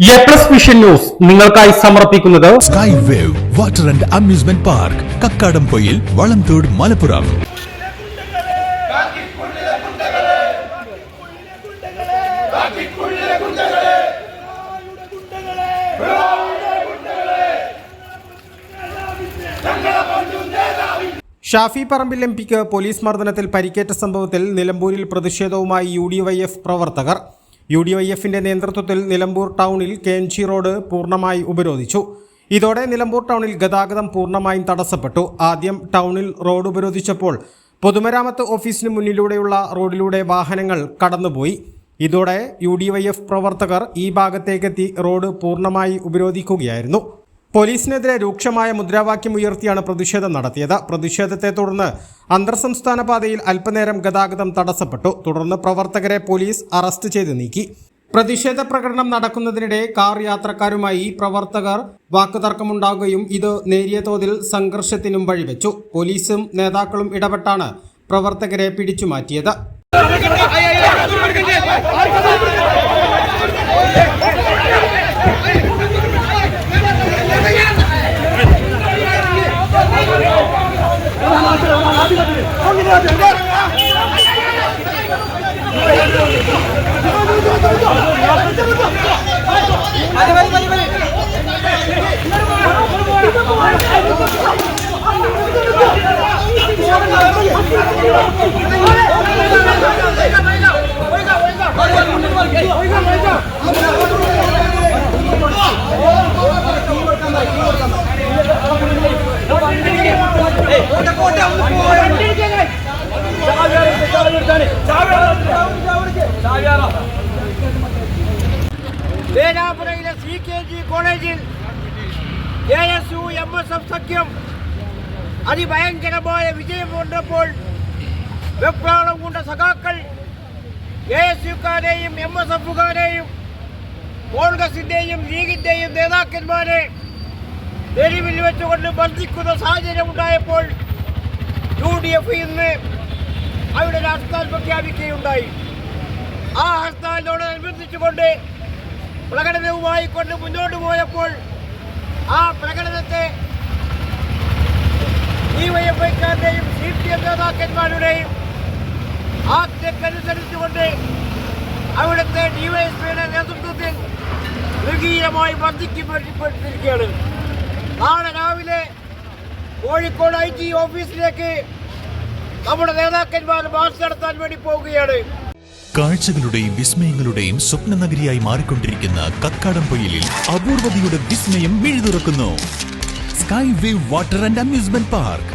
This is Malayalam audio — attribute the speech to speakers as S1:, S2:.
S1: എ പ്ലസ് വിഷൻ ന്യൂസ് നിങ്ങൾക്കായി സമർപ്പിക്കുന്നത്
S2: sky wave water and amusement park Kakkadampoyil Valamthode Malappuram
S3: Shafi Parambil M pick police മർദ്ദനത്തിൽ പരിക്കേറ്റ സംഭവത്തിൽ നിലമ്പൂരിൽ പ്രതിഷേധവുമായി യു ഡി വൈ എഫ് പ്രവർത്തകർ യു ഡി വൈ എഫിന്റെ നേതൃത്വത്തിൽ നിലമ്പൂർ ടൗണിൽ കെ എൻ ജി റോഡ് പൂർണമായി ഉപരോധിച്ചു. ഇതോടെ നിലമ്പൂർ ടൗണിൽ ഗതാഗതം പൂർണമായും തടസ്സപ്പെട്ടു. ആദ്യം ടൗണിൽ റോഡ് ഉപരോധിച്ചപ്പോൾ പൊതുമരാമത്ത് ഓഫീസിന് മുന്നിലൂടെയുള്ള റോഡിലൂടെ വാഹനങ്ങൾ കടന്നുപോയി. ഇതോടെ യു പ്രവർത്തകർ ഈ ഭാഗത്തേക്കെത്തി റോഡ് പൂർണമായി ഉപരോധിക്കുകയായിരുന്നു. പോലീസിനെതിരെ രൂക്ഷമായ മുദ്രാവാക്യം ഉയർത്തിയാണ് പ്രതിഷേധം നടത്തിയത് പ്രതിഷേധത്തെ തുടർന്ന് അന്തർ സംസ്ഥാന പാതയിൽ അല്പനേരം ഗതാഗതം തടസ്സപ്പെട്ടു തുടർന്ന് പ്രവർത്തകരെ പോലീസ് അറസ്റ്റ് ചെയ്ത് നീക്കി പ്രതിഷേധ പ്രകടനം നടക്കുന്നതിനിടെ കാർ യാത്രക്കാരുമായി പ്രവർത്തകർ വാക്കുതർക്കമുണ്ടാകുകയും ഇത് നേരിയ തോതിൽ സംഘർഷത്തിനും വഴിവെച്ചു പോലീസും നേതാക്കളും ഇടപെട്ടാണ് പ്രവർത്തകരെ പിടിച്ചുമാറ്റിയത്
S4: വേലാപുരയിലെ സി കെ ജി കോളേജിൽ A S U M S F സഖ്യം അതിഭയങ്കരമായ വിജയം കൊണ്ടപ്പോൾ വെപ്രാളം കൊണ്ട സഖാക്കൾ എ എസ് യുക്കാരെയും എം എസ് എഫുകാരെയും കോൺഗ്രസിന്റെയും ലീഗിന്റെയും നേതാക്കന്മാരെ തെരുവിൽ വെച്ചുകൊണ്ട് ബന്ധിക്കുന്ന സാഹചര്യം ഉണ്ടായപ്പോൾ യു ഡി എഫ് ഇന്ന് അവിടെ ഒരു ഹർത്താൽ പ്രഖ്യാപിക്കുകയുണ്ടായി. ആ ഹർത്താലിനോടനുബന്ധിച്ചുകൊണ്ട് പ്രകടനവുമായി കൊണ്ട് മുന്നോട്ട് പോയപ്പോൾ ആ പ്രകടനത്തെ എം നേതാക്കന്മാരുടെയും ആജ്ഞക്കനുസരിച്ചുകൊണ്ട് അവിടുത്തെ ഡിവൈഎസ്പിയുടെ നേതൃത്വത്തിൽ മൃഗീയമായി വർദ്ധിക്കപ്പെട്ടിരിക്കുകയാണ് നാളെ രാവിലെ കോഴിക്കോട് ഐ ജി ഓഫീസിലേക്ക് നമ്മുടെ നേതാക്കന്മാർ മാർച്ച് നടത്താൻ വേണ്ടി പോവുകയാണ്.
S2: കാഴ്ചകളുടെയും വിസ്മയങ്ങളുടെയും സ്വപ്ന നഗരിയായി മാറിക്കൊണ്ടിരിക്കുന്ന കക്കാടം പൊയിലിൽ അപൂർവതയുടെ വിസ്മയം മിഴുതുറക്കുന്നു. Sky wave water and amusement park.